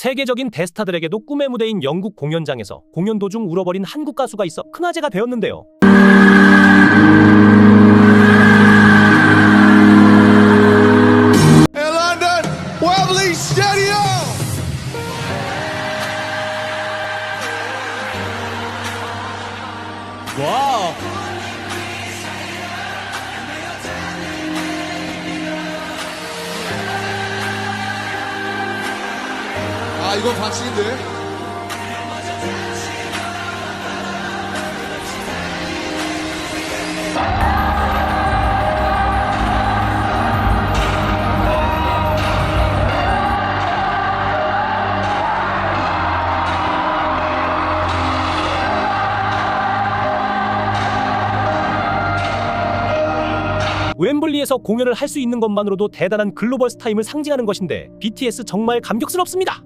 세계적인 대스타들에게도 꿈의 무대인 영국 공연장에서 공연 도중 울어버린 한국 가수가 있어 큰 화제가 되었는데요. London, 아, 이건 반칙인데. 웸블리에서 공연을 할 수 있는 것만으로도 대단한 글로벌 스타임을 상징하는 것인데 BTS 정말 감격스럽습니다.